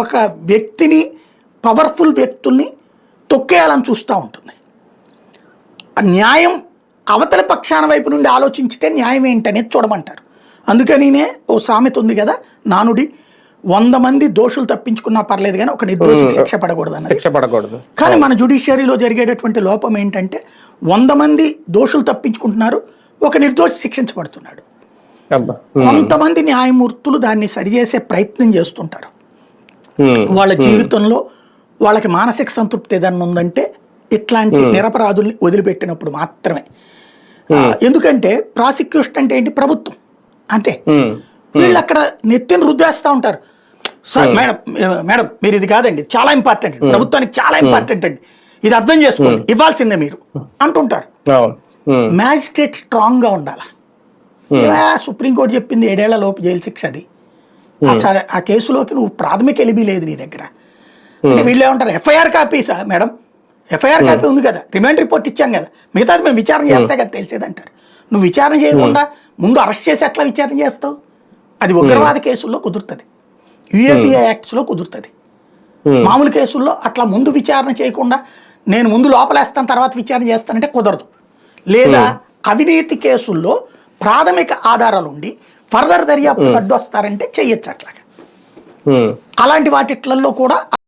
ఒక వ్యక్తిని పవర్ఫుల్ వ్యక్తుల్ని తొక్కేయాలని చూస్తూ ఉంటుంది. న్యాయం అవతల పక్షాన వైపు నుండి ఆలోచించితే న్యాయం ఏంటనేది చూడమంటారు. అందుకనినే ఓ సామెత ఉంది కదా నానుడి వంద మంది దోషులు తప్పించుకున్నా పర్లేదు కానీ ఒక నిర్దోషికి శిక్ష పడకూడదు అన్నది శిక్ష పడకూడదు. కానీ మన జుడిషియరీలో జరిగేటటువంటి లోపం ఏంటంటే వంద మంది దోషులు తప్పించుకుంటున్నారు ఒక నిర్దోషి శిక్షించబడుతున్నాడు. కొంతమంది న్యాయమూర్తులు దాన్ని సరిచేసే ప్రయత్నం చేస్తుంటారు. వాళ్ళ జీవితంలో వాళ్ళకి మానసిక సంతృప్తి ఏదన్నా ఉందంటే ఇట్లాంటి నిరపరాధుల్ని వదిలిపెట్టినప్పుడు మాత్రమే. ఎందుకంటే ప్రాసిక్యూషన్ అంటే ఏంటి? ప్రభుత్వం. అంతే. వీళ్ళు అక్కడ నెత్తిని రుద్దేస్తూ ఉంటారు. సార్ మేడం మేడం మీరు ఇది కాదండి. చాలా ఇంపార్టెంట్. ప్రభుత్వానికి చాలా ఇంపార్టెంట్ అండి. ఇది అర్థం చేసుకోండి. ఇవ్వాల్సిందే మీరు. అంటుంటారు. మ్యాజిస్ట్రేట్ స్ట్రాంగ్గా ఉండాలి సుప్రీంకోర్టు చెప్పింది ఏడేళ్ళ లోపు జైలు శిక్ష అది. ఆ. కేసులోకి నువ్వు ప్రాథమిక ఎలిబి లేదు నీ దగ్గర. అంటే వీళ్ళు ఏమంటారు FIR copy sir madam. FIR copy ఉంది కదా. రిమాండ్ రిపోర్ట్ ఇచ్చాం కదా. మిగతాది మేము విచారణ చేస్తే కదా తెలిసేది అంటారు నువ్వు విచారణ చేయకుండా ముందు అరెస్ట్ చేసి ఎట్లా విచారణ చేస్తావు? అది ఉగ్రవాద కేసుల్లో కుదురుతుంది. యుఏపిఏ యాక్ట్స్లో కుదురుతుంది. మామూలు కేసుల్లో అట్లా ముందు విచారణ చేయకుండా నేను ముందు లోపలేస్తాను తర్వాత విచారణ చేస్తానంటే కుదరదు. లేదా అవినీతి కేసుల్లో ప్రాథమిక ఆధారాలు ఉండి ఫర్దర్ దర్యాప్తు అడ్డొస్తారంటే చెయ్యొచ్చు అట్లాగా ఉమ్. అలాంటి వాటిట్లలో కూడా